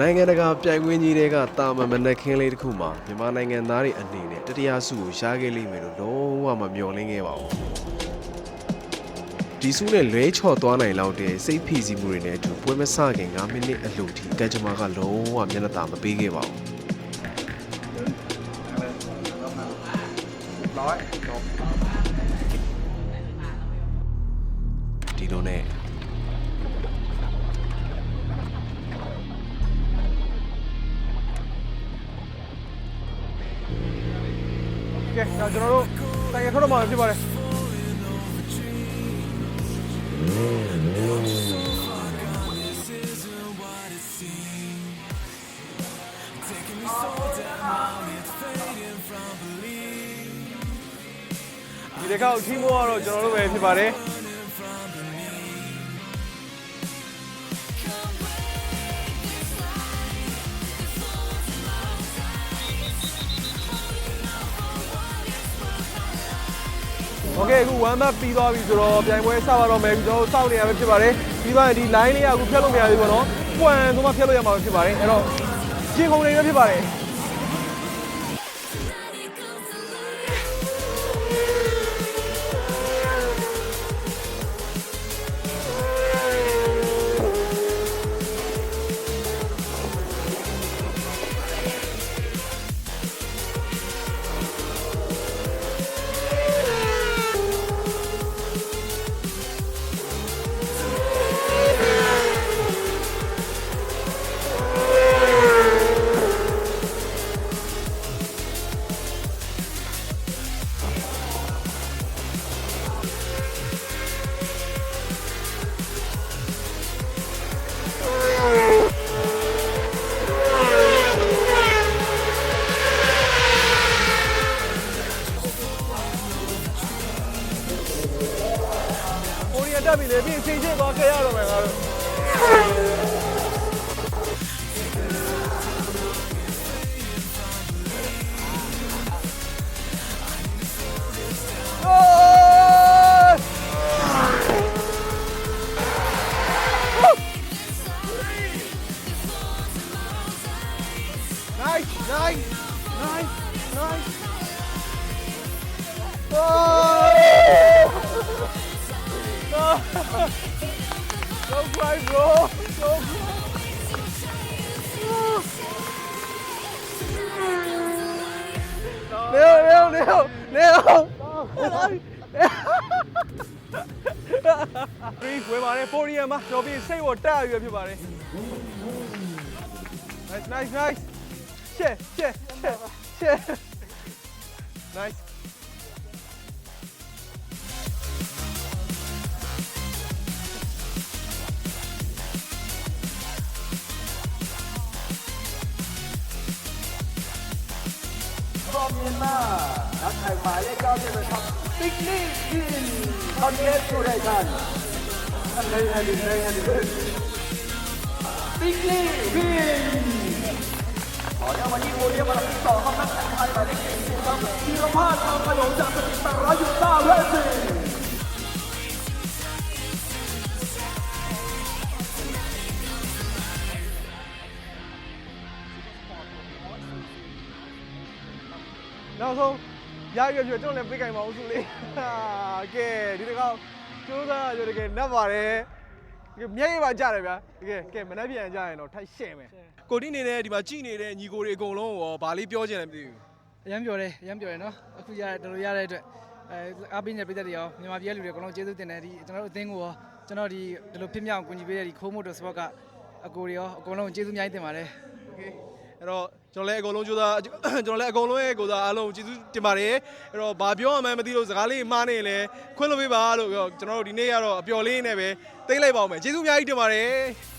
နိုင်ငံတကာပြိုင်ပွဲကြီးတွေကတာမန်မနက်ခင်းလေးတစ်ခုမှာမြန်မာနိုင်ငံသားတွေအနေနဲ့တတိယဆုကိုရှားခဲ့လိမ့်မယ်လို့လုံးဝမမျှော်လင့်ခဲ့ပါဘူး။ဒီဆုနဲ့လွဲချော့သွားနိုင်လောက်တဲ့စိတ်ဖိစီးမှုတွေနဲ့အတူပွဲမစခင်9မိနစ်အလိုထိကကြမာကလုံးဝမျက်နှာသာမပေးခဲ့ပါဘူး။100 자, 저로 땅에 걸어봐, 제발에. 이래가 팀모아로 저로 왜 제발에. โอเคအခု1 map ပြီးသွားပြီဆိုတော့ပြိုင်ပွဲစပါတော့မယ်ကျွန်တော်တို့စောင့်နေရပဲဖြစ်ပါတယ်ပြီးသွားရင်ဒီ line လေးကအခုဖြတ်လို့မရသေးဘူးပေါ့နော်ပွမ်ဆိုမှဖြတ်လို့ရမှာပဲဖြစ်ပါတယ်အဲ့တော့ရှင်းကုန်နေပဲဖြစ်ပါတယ် ရီးယားတက်ပြီလေပြီးချိန်ချင်းသွားခဲ့ရတော့မယ်ငါတို့နိုင်နိုင်နိုင်နိုင် Don't cry, bro. Don't cry. Leo, Leo, Leo, Leo. Three ဝင်ပါတယ်ပိုရီယမ်မှာကျွန်တော်ပြီးစိတ်ပေါ်တက်ရဖြစ်ပါတယ် Nice nice nice Shit shit shit shit Nice พร้ เมียนมานักแข่งหมายเลขเก้าที่เป็นครับปิกนี่กินคอนเทสต์ทุเรศกันอันไหนอันไหนอันไหนปิกนี่กินขอเรียกวันนี้โอเลี้ยมาที่สองครับนักแข่งไทยหมายเลขสี่ครับธีรพาสทองขนมจากสกิปแปดร้อยยูต้าเวสี နောက်ဆုံးရရွယ်ရွယ်ကျွန်တော်လည်းပြေးကြိုင်ပါအောင်စုလေးဟာကဲဒီတစ်ခေါက်ကျိုးစားရတကယ်နတ်ပါတယ်ဒီမျက်ရည်ပါကြတယ်ဗျာတကယ်ကဲမနှက်ပြန်ကြရင်တော့ထိုက်ရှင့်မယ်ကိုတိနေတဲ့ဒီမှာကြည်နေတဲ့ညီကိုတွေအကုန်လုံးရောဗာလေးပြောချင်တယ်မသိဘူး အရမ်းပြောတယ်အရမ်းပြောတယ်နော်အခုရတော်တော်ရတဲ့အတွက်အဲအားပေးနေတဲ့ပြည်သက်တွေရောမြန်မာပြည်ကလူတွေအကုန်လုံးကျေးဇူးတင်တယ်ဒီကျွန်တော်တို့အသင်းကိုရောကျွန်တော်ဒီဒီလိုဖြစ်မြောက်ကူညီပေးတဲ့ဒီခိုးမို့တော်စပတ်ကအကိုတွေရောအကုန်လုံးကျေးဇူးအများကြီးတင်ပါတယ် โอเค အဲ့တော့ကျွန်တော်လည်းအကုန်လုံးကြိုးစားကျွန်တော်လည်းအကုန်လုံးရဲ့ကိုယ်စားအားလုံးကျေးဇူးတင်ပါတယ်အဲ့တော့ဘာပြောရမှန်းမသိလို့စကားလေးမှားနေရင်လည်းခွင့်လို့ပေးပါလို့ကျွန်တော်တို့ဒီနေ့ကတော့အပျော်လေးနဲ့ပဲသိမ့်လိုက်ပါဦးမယ်ကျေးဇူးအများကြီးတင်ပါတယ်